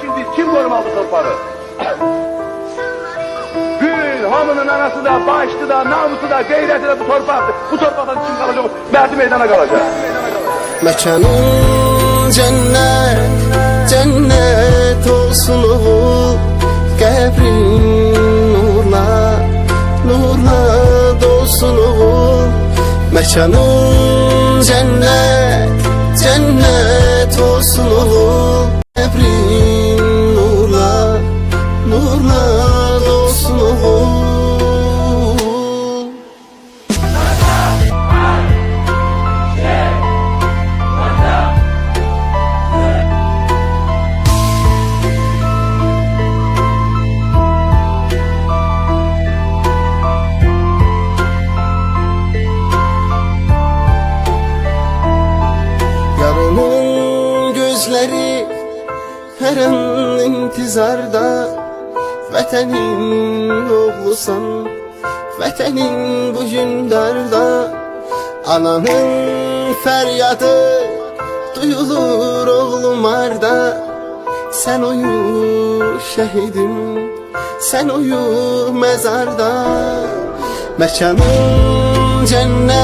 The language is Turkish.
şimdi kim korumalı torpağı? Gün hamının anası da, başlı da, namusu da, gayreti de bu torpaktır. Bu torpaktan kim kalacak? Merdi meydana kalacak. Mekanın cennet, cennet olsun oğul Qəbrin nurla, nurla dolsun oğul Mekanın cennet, cennet olsun oğul Qəbrin gözleri her an intizarda. Vətənin oğlusan Vətənin bugün darda. Ananın fəryadı Duyulur oğlum arda. Sen uyu şehidim Sen uyu mezarda Mekanın cennet